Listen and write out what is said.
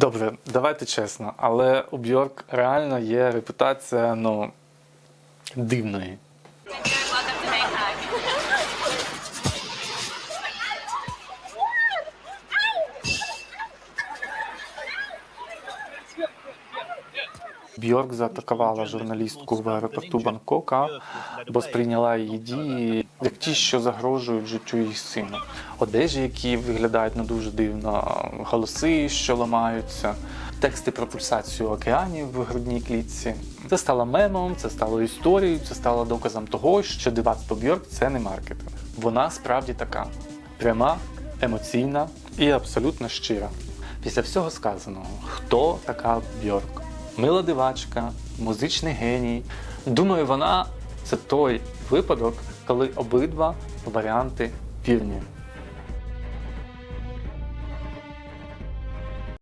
Добре, давайте чесно, але у Бьорк реально є репутація, ну, дивної. Бьорк заатакувала журналістку в аеропорту Бангкока, бо сприйняла її дії як ті, що загрожують життю її сина. Одежі, які виглядають не дуже дивно, голоси, що ламаються, тексти про пульсацію океанів в грудній клітці. Це стало мемом, це стало історією, це стало доказом того, що дивацтво Бьорк це не маркетинг. Вона справді така пряма, емоційна і абсолютно щира. Після всього сказаного, хто така Бьорк? Мила дивачка, музичний геній. Думаю, вона це той випадок, коли обидва варіанти вірні.